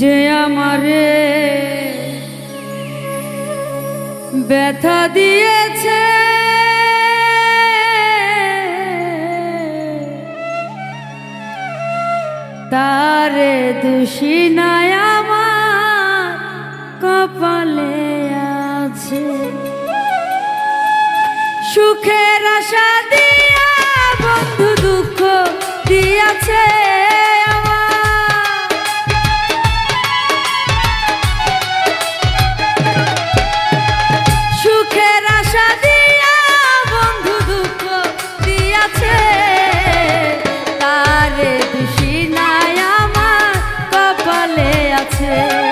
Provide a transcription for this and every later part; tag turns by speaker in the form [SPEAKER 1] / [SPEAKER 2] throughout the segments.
[SPEAKER 1] যে আমারে ব্যথা দিয়েছে। তারে দোষী আমার, কপালে আছে। সুখের আশা দিয়া, বন্ধু দুঃখ দিয়াছে। নাই আমার কপালে আছে।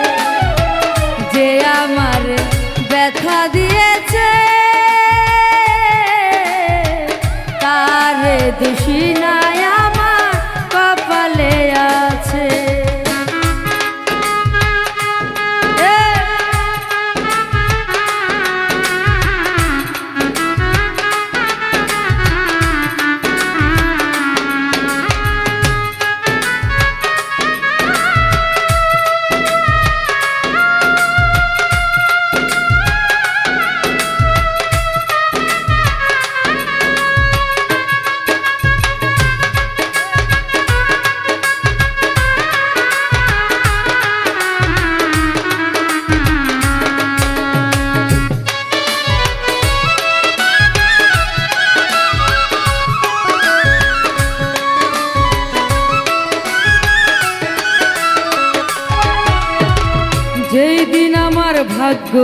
[SPEAKER 1] আমার ভাগ্য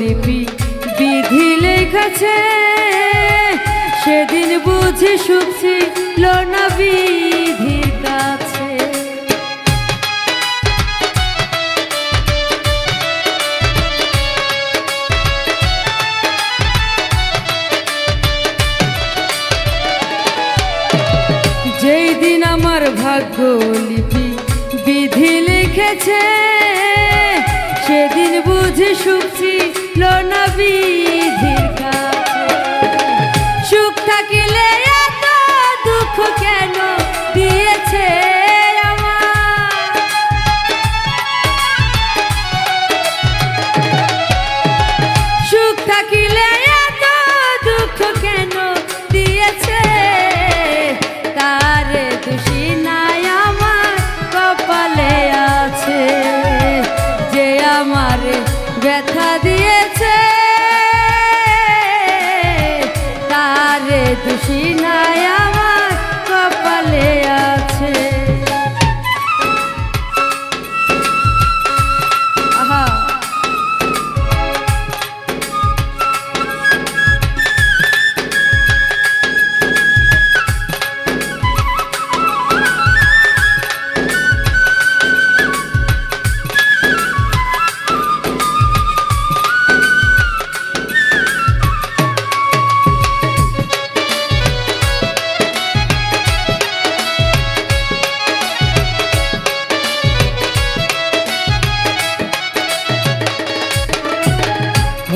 [SPEAKER 1] লিপি বিধি লেখেছে। সেদিন বুঝি সুখ ছিল না বিধির যেই দিন আমার ভাগ্য লিপি বিধি লিখেছে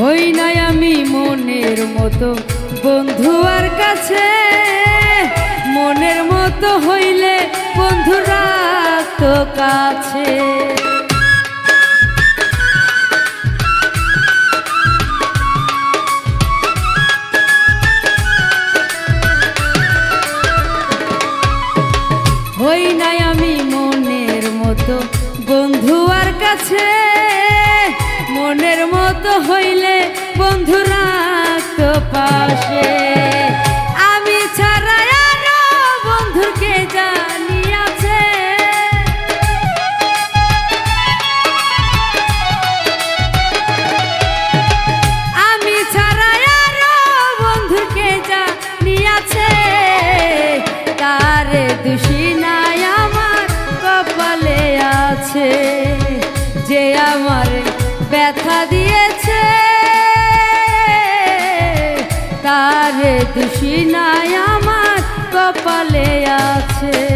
[SPEAKER 1] হই নাই আমি মনের মতো। বন্ধু আর কাছে মনের মতো হইলে বন্ধুরা তো কাছে। হই নাই আমি মনের মতো। বন্ধু আর কাছে মনের মতো হইলে বন্ধুরা তো পাশে। ব্যথা দিয়েছে তার দুষি নাই আমার কপালে আছে।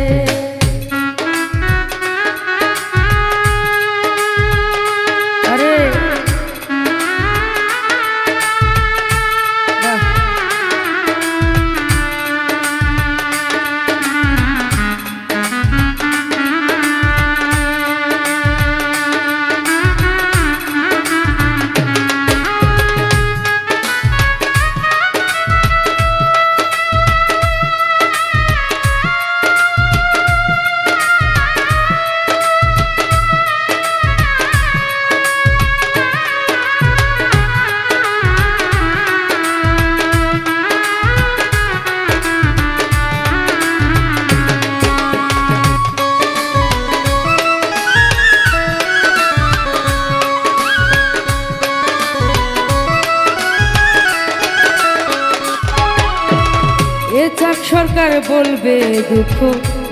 [SPEAKER 1] সরকার বলবে দুঃখ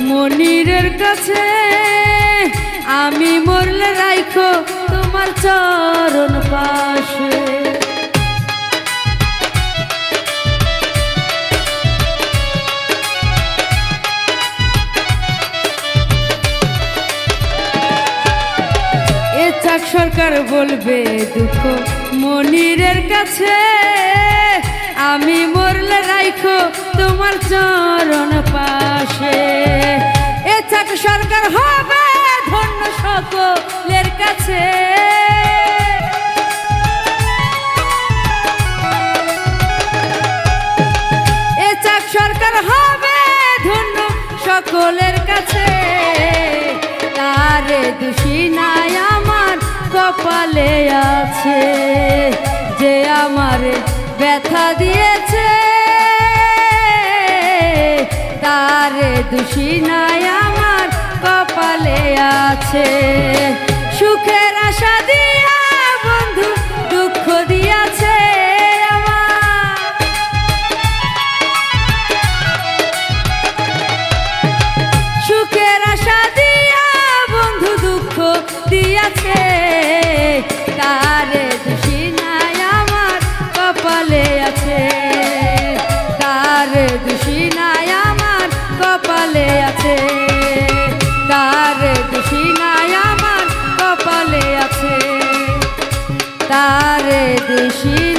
[SPEAKER 1] মনিরের কাছে। আমি মরলে রাইখো তোমার চরণ পাশে। চাক সরকার বলবে দুঃখ মনিরের কাছে। আমি রাইখো তোমার চরণ পাশে। এ চাক সরকার হবে ধন্য সকলের কাছে। এ চাক সরকার হবে ধন্য সকলের কাছে। তারে দোষী নাই আমার কপালে আছে। যে আমার ব্যথা দিয়েছে তারে নাই আমার কপালে আছে। সুখের আশা দিয়া বন্ধু দুঃখ দিয়াছে તારે દિશી